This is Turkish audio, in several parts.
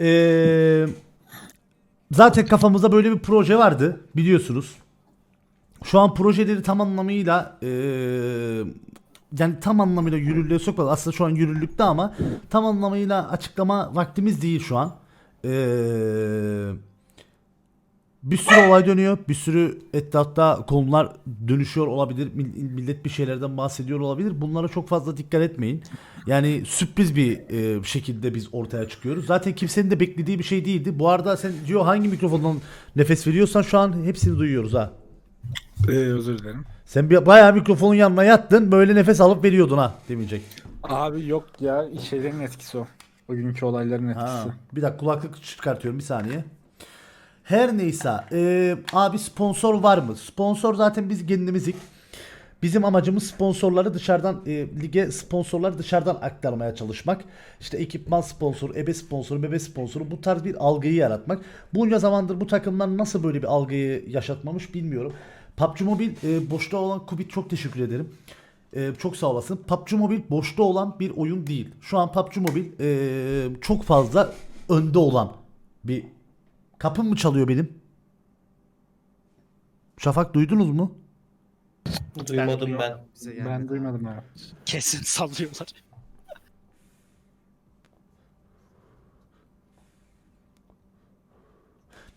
Ee, zaten kafamızda böyle bir proje vardı biliyorsunuz. Şu an projeleri tam anlamıyla ee, yani tam anlamıyla yürürlüğe sokmadı. Aslında şu an yürürlükte ama tam anlamıyla açıklama vaktimiz değil şu an. Eee bir sürü olay dönüyor. Bir sürü etrafta konular dönüşüyor olabilir. Mil- Millet bir şeylerden bahsediyor olabilir. Bunlara çok fazla dikkat etmeyin. Yani sürpriz bir e, şekilde biz ortaya çıkıyoruz. Zaten kimsenin de beklediği bir şey değildi. Bu arada sen diyor hangi mikrofondan nefes veriyorsan şu an hepsini duyuyoruz ha. Ee, özür dilerim. Sen bir, bayağı mikrofonun yanına yattın böyle nefes alıp veriyordun ha demeyecek. Abi yok ya şeylerin etkisi o. Bugünkü olayların etkisi. Ha, bir dakika kulaklık çıkartıyorum bir saniye. Her neyse e, abi sponsor var mı? Sponsor zaten biz kendimizdik. Bizim amacımız sponsorları dışarıdan e, lige sponsorları dışarıdan aktarmaya çalışmak. İşte ekipman sponsoru, ebe sponsoru, bebe sponsoru bu tarz bir algıyı yaratmak. Bunca zamandır bu takımlar nasıl böyle bir algıyı yaşatmamış bilmiyorum. PUBG Mobile e, boşta olan Kubit çok teşekkür ederim. E, çok sağ olasın. PUBG Mobile boşta olan bir oyun değil. Şu an PUBG Mobile e, çok fazla önde olan bir kapım mı çalıyor benim? Şafak duydunuz mu? Duymadım ben. Bize gelmedi. Ben duymadım abi. Kesin sallıyorlar.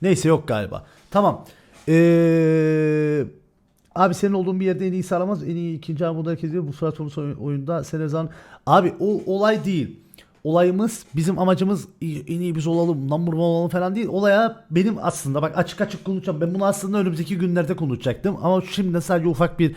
Neyse yok galiba. Tamam. Ee, abi senin olduğun bir yerde en iyi aramaz. En iyi ikinci armada herkes diyor. Bu Onus oy- oyunda Senezan. Abi o olay değil. Olayımız bizim amacımız en iyi biz olalım number one olalım falan değil. Olaya benim aslında bak açık açık konuşacağım. Ben bunu aslında önümüzdeki günlerde konuşacaktım. Ama şimdi sadece ufak bir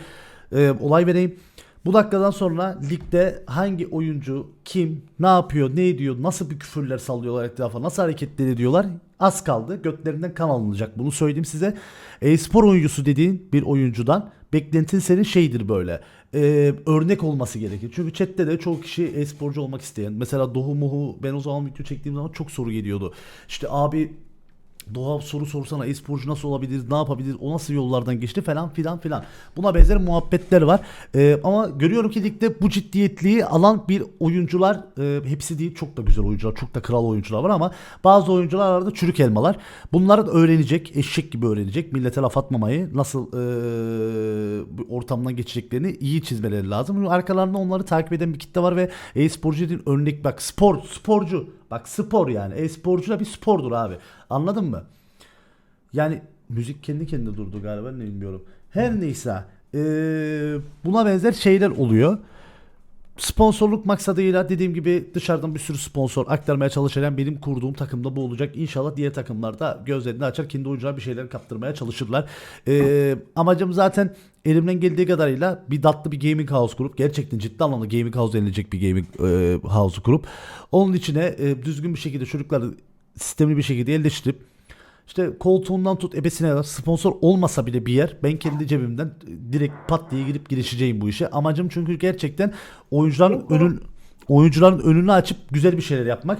e, olay vereyim. Bu dakikadan sonra ligde hangi oyuncu, kim, ne yapıyor, ne ediyor, nasıl bir küfürler sallıyorlar etrafa, nasıl hareketler ediyorlar az kaldı. Göklerinden kan alınacak. Bunu söyleyeyim size. E-spor oyuncusu dediğin bir oyuncudan beklentin senin şeydir böyle. e, örnek olması gerekir. Çünkü chatte de çoğu kişi e-sporcu olmak isteyen. Mesela Doğu Muhu ben o zaman video çektiğim zaman çok soru geliyordu. İşte abi Doğa soru sorsana e-sporcu nasıl olabilir, ne yapabilir, o nasıl yollardan geçti falan filan filan. Buna benzer muhabbetler var. Ee, ama görüyorum ki ligde bu ciddiyetliği alan bir oyuncular, e, hepsi değil çok da güzel oyuncular, çok da kral oyuncular var ama bazı oyuncular arada çürük elmalar. Bunları da öğrenecek, eşek gibi öğrenecek. Millete laf atmamayı, nasıl e, ortamdan geçeceklerini iyi çizmeleri lazım. Arkalarında onları takip eden bir kitle var ve e-sporcu dediğin örnek bak spor, sporcu. Bak spor yani. E-sporcu da bir spordur abi. Anladın mı? Yani müzik kendi kendine durdu galiba ne bilmiyorum. Her neyse eee, buna benzer şeyler oluyor. Sponsorluk maksadıyla dediğim gibi dışarıdan bir sürü sponsor aktarmaya çalışan benim kurduğum takımda bu olacak. İnşallah diğer takımlar da gözlerini açar kendi oyuncular bir şeyler kaptırmaya çalışırlar. Eee, amacım zaten elimden geldiği kadarıyla bir tatlı bir gaming house kurup gerçekten ciddi anlamda gaming house denilecek bir gaming eee house kurup onun içine eee, düzgün bir şekilde çocukları sistemli bir şekilde yerleştirip işte koltuğundan tut ebesine kadar sponsor olmasa bile bir yer ben kendi cebimden e, direkt pat diye girip girişeceğim bu işe. Amacım çünkü gerçekten oyuncuların önün oyuncuların önünü açıp güzel bir şeyler yapmak.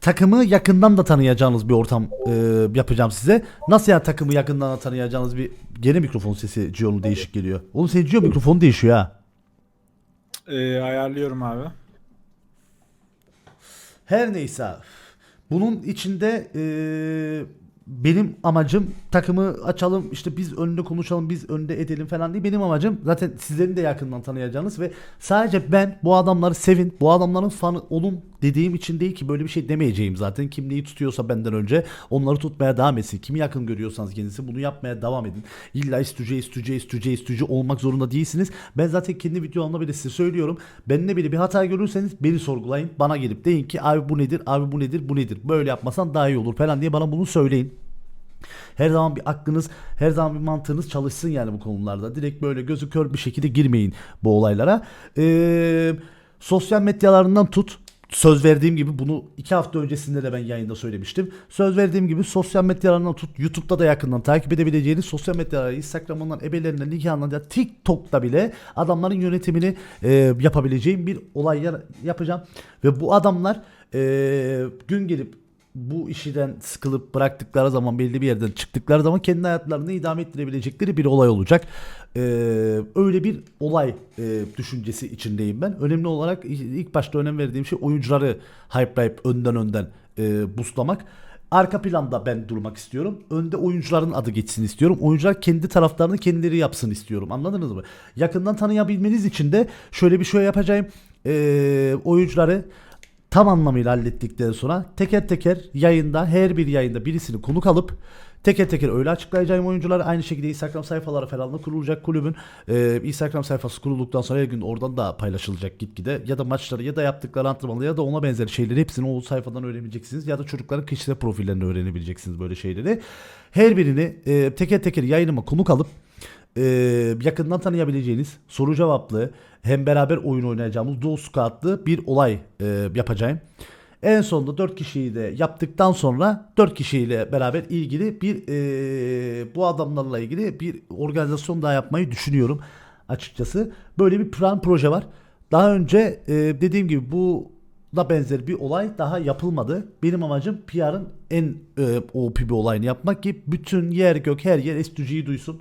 Takımı yakından da tanıyacağınız bir ortam e, yapacağım size. Nasıl yani takımı yakından da tanıyacağınız bir gene mikrofon sesi Gio'nun değişik geliyor. Oğlum senin Gio mikrofonu değişiyor ha. Ee, ayarlıyorum abi. Her neyse. Bunun içinde eee, benim amacım takımı açalım işte biz önde konuşalım biz önde edelim falan değil. Benim amacım zaten sizlerin de yakından tanıyacağınız ve sadece ben bu adamları sevin bu adamların fanı olun dediğim için değil ki böyle bir şey demeyeceğim zaten. Kim neyi tutuyorsa benden önce onları tutmaya devam etsin. Kimi yakın görüyorsanız kendisi bunu yapmaya devam edin. İlla istüce istüce istüce istüce olmak zorunda değilsiniz. Ben zaten kendi videolarımda bile size söylüyorum. Benimle bile bir hata görürseniz beni sorgulayın. Bana gelip deyin ki abi bu nedir abi bu nedir bu nedir. Böyle yapmasan daha iyi olur falan diye bana bunu söyleyin. Her zaman bir aklınız, her zaman bir mantığınız çalışsın yani bu konularda. Direkt böyle gözü kör bir şekilde girmeyin bu olaylara. Ee, sosyal medyalarından tut. Söz verdiğim gibi bunu iki hafta öncesinde de ben yayında söylemiştim. Söz verdiğim gibi sosyal medyalarından tut. YouTube'da da yakından takip edebileceğiniz sosyal medyaları Instagram'ından, ebelerinden, nikahından ya TikTok'ta bile adamların yönetimini e, yapabileceğim bir olay yapacağım. Ve bu adamlar e, gün gelip bu işiden sıkılıp bıraktıkları zaman belli bir yerden çıktıkları zaman kendi hayatlarını idame ettirebilecekleri bir olay olacak. Ee, öyle bir olay e, düşüncesi içindeyim ben. Önemli olarak ilk başta önem verdiğim şey oyuncuları hype'layıp önden önden e, boostlamak. Arka planda ben durmak istiyorum. Önde oyuncuların adı geçsin istiyorum. Oyuncular kendi taraflarını kendileri yapsın istiyorum. Anladınız mı? Yakından tanıyabilmeniz için de şöyle bir şey yapacağım. Ee, oyuncuları tam anlamıyla hallettikten sonra teker teker yayında her bir yayında birisini konuk alıp teker teker öyle açıklayacağım oyuncuları. Aynı şekilde Instagram sayfaları falan da kurulacak kulübün. Ee, Instagram sayfası kurulduktan sonra her gün oradan da paylaşılacak gitgide. Ya da maçları ya da yaptıkları antrenmanları ya da ona benzer şeyleri hepsini o sayfadan öğrenebileceksiniz ya da çocukların kişisel profillerini öğrenebileceksiniz böyle şeyleri. Her birini e, teker teker yayınıma konuk alıp e, yakından tanıyabileceğiniz soru cevaplı hem beraber oyun oynayacağımız dual squad'lı bir olay e, yapacağım. En sonunda 4 kişiyi de yaptıktan sonra 4 kişiyle beraber ilgili bir e, bu adamlarla ilgili bir organizasyon daha yapmayı düşünüyorum açıkçası. Böyle bir plan proje var. Daha önce e, dediğim gibi bu da benzer bir olay daha yapılmadı. Benim amacım PR'ın en e, OP bir olayını yapmak ki bütün yer gök her yer S2G'yi duysun.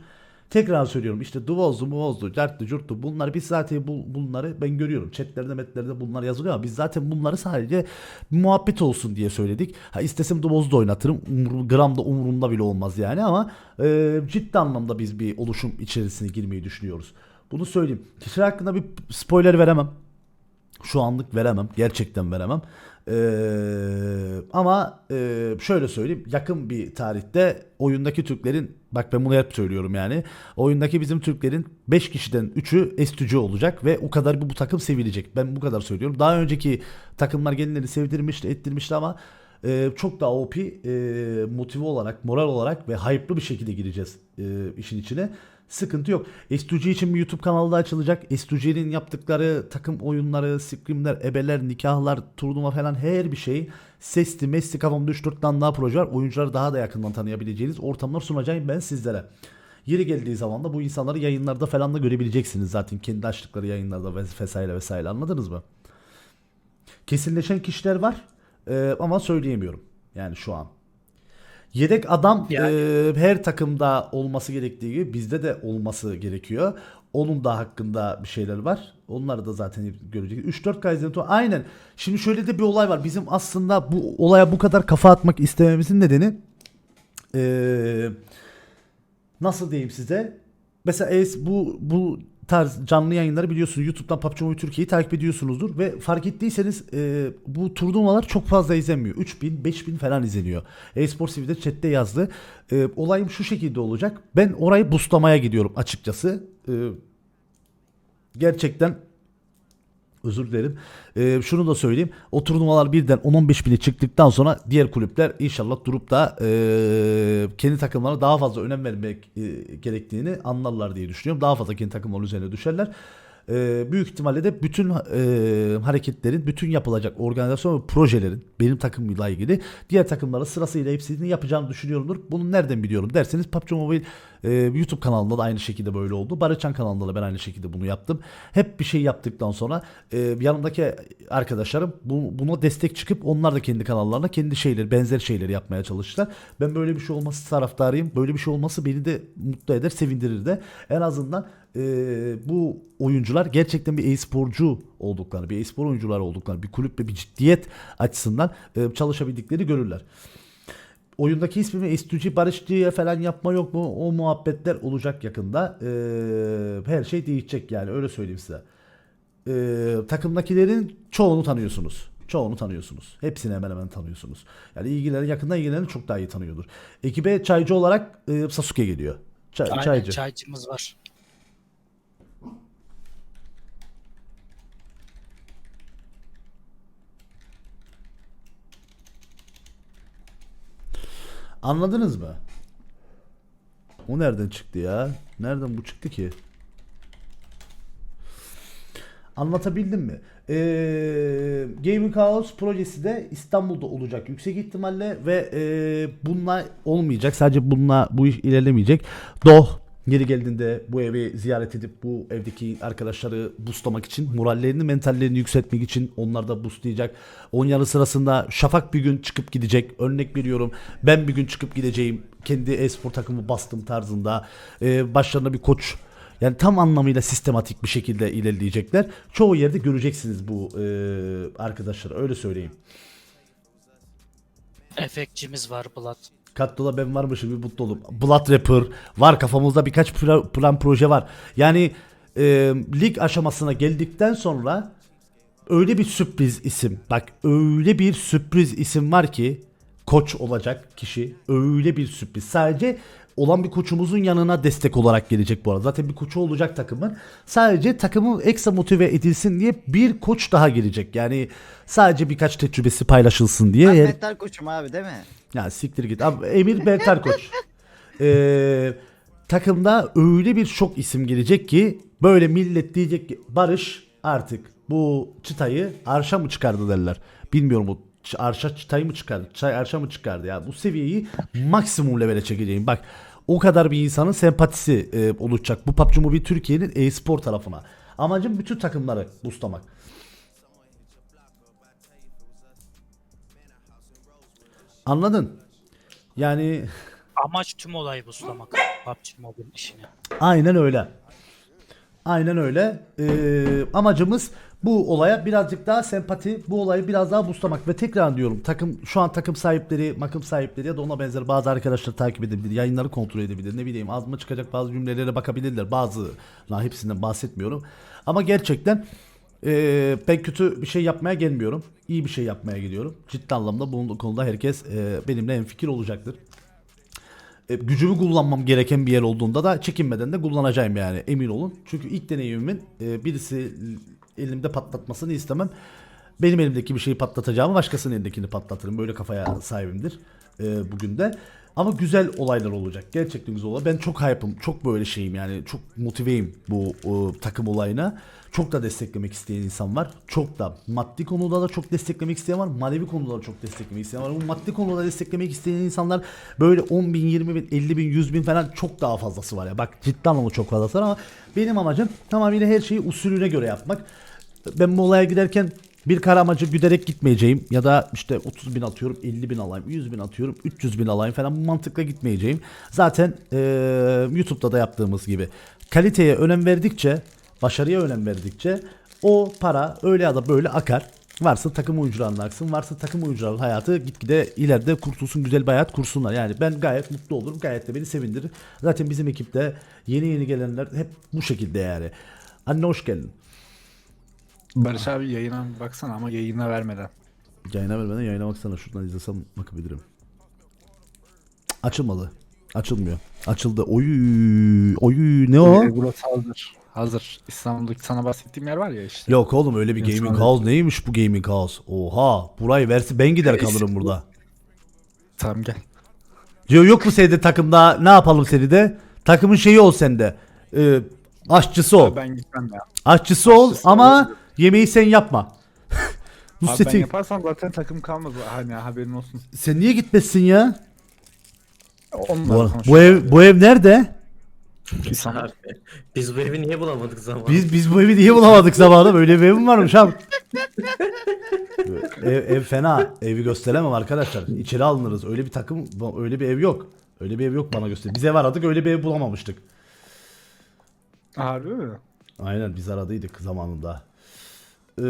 Tekrar söylüyorum işte Duvozlu, Muvozlu, Cartlı, Curtlu bunlar biz zaten bu, bunları ben görüyorum. Chatlerde metlerde bunlar yazılıyor ama biz zaten bunları sadece muhabbet olsun diye söyledik. Ha istesem Duvozlu oynatırım. Umur, gramda umurumda bile olmaz yani ama e, ciddi anlamda biz bir oluşum içerisine girmeyi düşünüyoruz. Bunu söyleyeyim. Kişiler hakkında bir spoiler veremem. Şu anlık veremem. Gerçekten veremem. Ee, ama e, şöyle söyleyeyim. Yakın bir tarihte oyundaki Türklerin bak ben bunu hep söylüyorum yani. Oyundaki bizim Türklerin 5 kişiden 3'ü S2G olacak ve o kadar bu, bu takım sevilecek. Ben bu kadar söylüyorum. Daha önceki takımlar kendilerini sevdirmişti, ettirmişti ama e, çok daha OP e, motive olarak, moral olarak ve hype'lı bir şekilde gireceğiz e, işin içine. Sıkıntı yok. S2G için bir YouTube kanalı da açılacak. S2G'nin yaptıkları takım oyunları, scrimler, ebeler, nikahlar, turnuva falan her bir şey. Sesli, mesli kafamda 3-4 tane daha proje var. Oyuncuları daha da yakından tanıyabileceğiniz ortamlar sunacağım ben sizlere. Yeri geldiği zaman da bu insanları yayınlarda falan da görebileceksiniz zaten. Kendi açtıkları yayınlarda ves- vesaire vesaire anladınız mı? Kesinleşen kişiler var Ee, ama söyleyemiyorum. Yani şu an. Yedek adam Yani- e, her takımda olması gerektiği gibi bizde de olması gerekiyor. Onun da hakkında bir şeyler var. Onları da zaten görecek. 3-4 Kaizen Aynen. Şimdi şöyle de bir olay var. Bizim aslında bu olaya bu kadar kafa atmak istememizin nedeni eee nasıl diyeyim size? Mesela es bu bu tarz canlı yayınları biliyorsunuz YouTube'dan PUBG Mobile Türkiye'yi takip ediyorsunuzdur ve fark ettiyseniz e, bu turnuvalar çok fazla izlenmiyor. 3000 5000 falan izleniyor. E-Sports TV'de chatte yazdı. E, olayım şu şekilde olacak. Ben orayı boostlamaya gidiyorum açıkçası. E, gerçekten özür dilerim. Ee, şunu da söyleyeyim. O turnuvalar birden 10-15 bine çıktıktan sonra diğer kulüpler inşallah durup da e, kendi takımlarına daha fazla önem vermek e, gerektiğini anlarlar diye düşünüyorum. Daha fazla kendi takımların üzerine düşerler. E, büyük ihtimalle de bütün e, hareketlerin, bütün yapılacak organizasyon ve projelerin benim takımla ilgili diğer takımlara sırasıyla hepsini yapacağını düşünüyorumdur. Bunu nereden biliyorum derseniz PUBG Mobile e, YouTube kanalında da aynı şekilde böyle oldu. Barışan kanalında da ben aynı şekilde bunu yaptım. Hep bir şey yaptıktan sonra e, yanımdaki arkadaşlarım bu, buna destek çıkıp onlar da kendi kanallarına kendi şeyleri benzer şeyleri yapmaya çalıştılar. Ben böyle bir şey olması taraftarıyım. Böyle bir şey olması beni de mutlu eder, sevindirir de. En azından e, bu oyuncular gerçekten bir e-sporcu olduklarını, bir e-spor oyuncular olduklarını, bir kulüp ve bir ciddiyet açısından e, çalışabildikleri görürler. Oyundaki ismimi S2G Barış diye falan yapma yok mu? O muhabbetler olacak yakında. Ee, her şey değişecek yani öyle söyleyeyim size. Ee, takımdakilerin çoğunu tanıyorsunuz. Çoğunu tanıyorsunuz. Hepsini hemen hemen tanıyorsunuz. Yani ilgileri yakından ilgilerini çok daha iyi tanıyordur. Ekibe çaycı olarak e, Sasuke geliyor. Ça- Aynen çaycı. çaycımız var. Anladınız mı? O nereden çıktı ya? Nereden bu çıktı ki? Anlatabildim mi? Ee, Gaming House projesi de İstanbul'da olacak yüksek ihtimalle ve e, bununla olmayacak. Sadece bununla bu iş ilerlemeyecek. Doh, Yeri geldiğinde bu evi ziyaret edip bu evdeki arkadaşları boostlamak için, morallerini, mentallerini yükseltmek için onlar da boostlayacak. Onun yanı sırasında Şafak bir gün çıkıp gidecek. Örnek veriyorum ben bir gün çıkıp gideceğim. Kendi e-spor takımı bastım tarzında. Ee, başlarına bir koç yani tam anlamıyla sistematik bir şekilde ilerleyecekler. Çoğu yerde göreceksiniz bu e, arkadaşları öyle söyleyeyim. Efektçimiz var Blood. Kattola ben varmışım bir mutlu olup. Blood Rapper var kafamızda birkaç pla- plan proje var. Yani e, lig aşamasına geldikten sonra öyle bir sürpriz isim bak öyle bir sürpriz isim var ki koç olacak kişi öyle bir sürpriz sadece olan bir koçumuzun yanına destek olarak gelecek bu arada zaten bir koçu olacak takımın sadece takımı ekstra motive edilsin diye bir koç daha gelecek yani sadece birkaç tecrübesi paylaşılsın diye Eğer- mental koçum abi değil mi? ya siktir git. Abi, Emir Berter Koç. Ee, takımda öyle bir şok isim gelecek ki böyle millet diyecek ki Barış artık bu çıtayı arşa mı çıkardı derler. Bilmiyorum bu arşa çıtayı mı çıkardı? Çay arşa mı çıkardı ya? Bu seviyeyi maksimum levele çekeceğim. Bak o kadar bir insanın sempatisi e, oluşacak. Bu PUBG Mobile Türkiye'nin e-spor tarafına. Amacım bütün takımları boostlamak. Anladın? Yani Amaç tüm olayı buzlamak. PUBG Mobile işini. aynen öyle. Aynen öyle. Ee, amacımız bu olaya birazcık daha sempati, bu olayı biraz daha boostlamak ve tekrar diyorum takım şu an takım sahipleri, makım sahipleri ya da ona benzer bazı arkadaşlar takip edebilir, yayınları kontrol edebilir, ne bileyim ağzıma çıkacak bazı cümlelere bakabilirler. Bazı, lan hepsinden bahsetmiyorum. Ama gerçekten ee, ben kötü bir şey yapmaya gelmiyorum. İyi bir şey yapmaya gidiyorum. Ciddi anlamda bu konuda herkes e, benimle hemfikir olacaktır. Gücümü kullanmam gereken bir yer olduğunda da çekinmeden de kullanacağım yani emin olun. Çünkü ilk deneyimimin birisi elimde patlatmasını istemem. Benim elimdeki bir şeyi patlatacağımı başkasının elindekini patlatırım. Böyle kafaya sahibimdir e, bugün de. Ama güzel olaylar olacak. Gerçekten güzel olay. Ben çok hype'ım. Çok böyle şeyim yani. Çok motiveyim bu o, takım olayına. Çok da desteklemek isteyen insan var. Çok da maddi konuda da çok desteklemek isteyen var. Manevi konuda da çok desteklemek isteyen var. Bu maddi konuda desteklemek isteyen insanlar böyle 10 bin, 20 bin, 50 bin, 100 bin falan çok daha fazlası var ya. Bak cidden ama çok fazlası var ama benim amacım tamamıyla her şeyi usulüne göre yapmak. Ben bu olaya giderken bir kara amacı güderek gitmeyeceğim ya da işte 30 bin atıyorum 50 bin alayım 100 bin atıyorum 300 bin alayım falan bu mantıkla gitmeyeceğim. Zaten eee, YouTube'da da yaptığımız gibi kaliteye önem verdikçe başarıya önem verdikçe o para öyle ya da böyle akar. Varsa takım oyuncularına aksın. Varsa takım oyuncuların hayatı gitgide ileride kurtulsun güzel bir hayat kursunlar. Yani ben gayet mutlu olurum. Gayet de beni sevindirir. Zaten bizim ekipte yeni yeni gelenler hep bu şekilde yani. Anne hoş geldin. Barış abi yayına bir baksana ama yayına vermeden. Yayına vermeden yayına baksana şuradan izlesem bakabilirim. Açılmadı. Açılmıyor. Açıldı. Oy oy ne o? Ee, burası hazır. Hazır. İstanbul'daki sana bahsettiğim yer var ya işte. Yok oğlum öyle bir gaming evet. house neymiş bu gaming house? Oha burayı versi ben gider kalırım burada. Tamam gel. Diyor yok mu seni de takımda ne yapalım seni de? Takımın şeyi ol sende. Ee, aşçısı ol. Ben gitmem ya. Aşçısı ol Aşçısı ama ol. Yemeği sen yapma. Abi ben Nusret'in yaparsam zaten takım kalmaz. Hani haberin olsun. sen niye gitmesin ya? Onunla Bu, bu ev abi. bu ev nerede? Abi, Biz bu evi niye bulamadık zaman? Biz biz bu evi niye bulamadık zamanında? Böyle bir ev mi varmış abi? ev, ev fena. Evi gösteremem arkadaşlar. İçeri alınırız. Öyle bir takım, öyle bir ev yok. Öyle bir ev yok bana göster. Biz ev aradık öyle bir ev bulamamıştık. Harbi mi? Aynen biz aradıydık zamanında. Ee,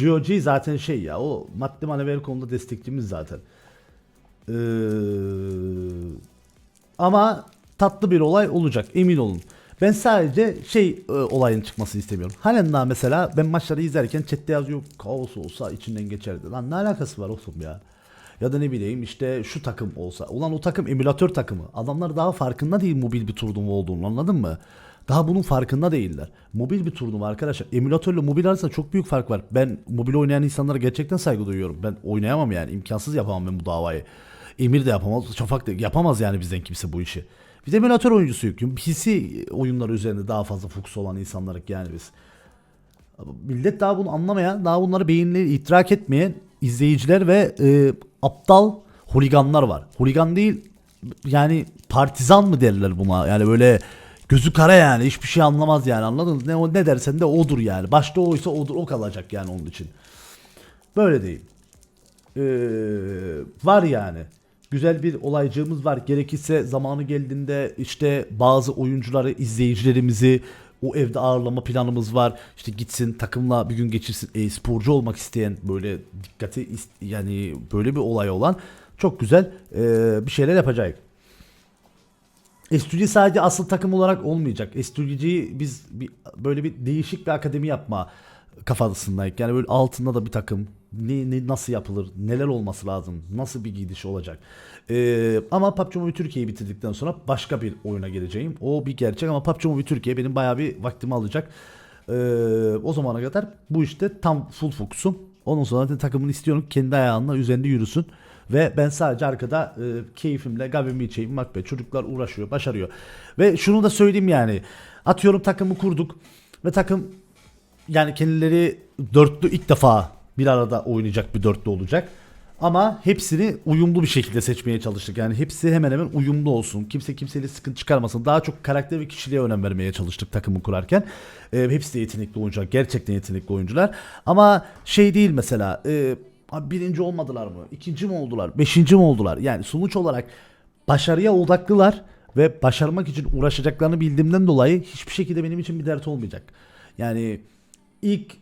GOG zaten şey ya o maddi manevi konuda destekçimiz zaten. Ee, ama tatlı bir olay olacak emin olun. Ben sadece şey e, olayın çıkmasını istemiyorum. Halen daha mesela ben maçları izlerken chatte yazıyor kaos olsa içinden geçerdi. Lan ne alakası var oğlum ya? Ya da ne bileyim işte şu takım olsa. Ulan o takım emülatör takımı. Adamlar daha farkında değil mobil bir turnuva olduğunu anladın mı? Daha bunun farkında değiller. Mobil bir turnuva arkadaşlar. Emülatörle mobil arasında çok büyük fark var. Ben mobil oynayan insanlara gerçekten saygı duyuyorum. Ben oynayamam yani. imkansız yapamam ben bu davayı. Emir de yapamaz. Şafak da yapamaz yani bizden kimse bu işi. Biz emülatör oyuncusuyuz. PC oyunları üzerinde daha fazla fokus olan insanlarık yani biz. Millet daha bunu anlamayan, daha bunları beyinleri idrak etmeyen izleyiciler ve e, aptal holiganlar var. Holigan değil yani partizan mı derler buna? Yani böyle gözü kara yani hiçbir şey anlamaz yani anladın mı? Ne, o- ne dersen de odur yani. Başta oysa odur o kalacak yani onun için. Böyle değil. Ee, var yani. Güzel bir olaycığımız var. Gerekirse zamanı geldiğinde işte bazı oyuncuları, izleyicilerimizi o evde ağırlama planımız var. İşte gitsin takımla bir gün geçirsin. E-sporcu olmak isteyen böyle dikkati yani böyle bir olay olan çok güzel ee, bir şeyler yapacak. Estüdyo sadece asıl takım olarak olmayacak. Estüdyo'yu biz bir, böyle bir değişik bir akademi yapma kafasındayız. Yani böyle altında da bir takım ne, ne nasıl yapılır, neler olması lazım, nasıl bir gidiş olacak. Ee, ama PUBG Mobile Türkiye'yi bitirdikten sonra başka bir oyuna geleceğim. O bir gerçek ama PUBG Mobile Türkiye benim bayağı bir vaktimi alacak. Ee, o zamana kadar bu işte tam full fokusum. Ondan sonra zaten takımını istiyorum kendi ayağında üzerinde yürüsün. Ve ben sadece arkada e, keyfimle gavimi içeyim. Bak be çocuklar uğraşıyor, başarıyor. Ve şunu da söyleyeyim yani. Atıyorum takımı kurduk. Ve takım yani kendileri dörtlü ilk defa bir arada oynayacak bir dörtlü olacak. Ama hepsini uyumlu bir şekilde seçmeye çalıştık. Yani hepsi hemen hemen uyumlu olsun. Kimse kimseyle sıkıntı çıkarmasın. Daha çok karakter ve kişiliğe önem vermeye çalıştık takımı kurarken. Ee, hepsi de yetenekli oyuncular. Gerçekten yetenekli oyuncular. Ama şey değil mesela. E, abi birinci olmadılar mı? İkinci mi oldular? Beşinci mi oldular? Yani sonuç olarak başarıya odaklılar ve başarmak için uğraşacaklarını bildiğimden dolayı hiçbir şekilde benim için bir dert olmayacak. Yani ilk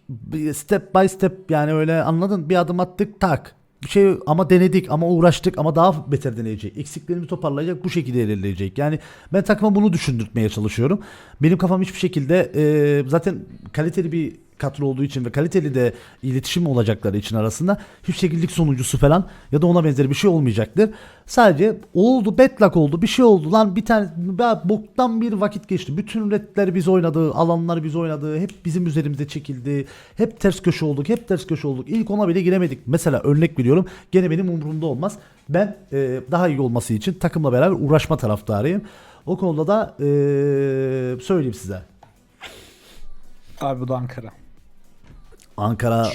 step by step yani öyle anladın bir adım attık tak bir şey ama denedik ama uğraştık ama daha beter deneyecek. Eksiklerimizi toparlayacak bu şekilde ilerleyecek. Yani ben takıma bunu düşündürtmeye çalışıyorum. Benim kafam hiçbir şekilde e, zaten kaliteli bir kadro olduğu için ve kaliteli de iletişim olacakları için arasında lig sonuncusu falan ya da ona benzer bir şey olmayacaktır. Sadece oldu luck oldu bir şey oldu lan bir tane boktan bir vakit geçti. Bütün redler biz oynadı, alanlar biz oynadı. Hep bizim üzerimize çekildi. Hep ters köşe olduk, hep ters köşe olduk. İlk ona bile giremedik. Mesela örnek veriyorum. Gene benim umurumda olmaz. Ben e, daha iyi olması için takımla beraber uğraşma taraftarıyım. O konuda da e, söyleyeyim size. Abi bu da Ankara. Ankara Yok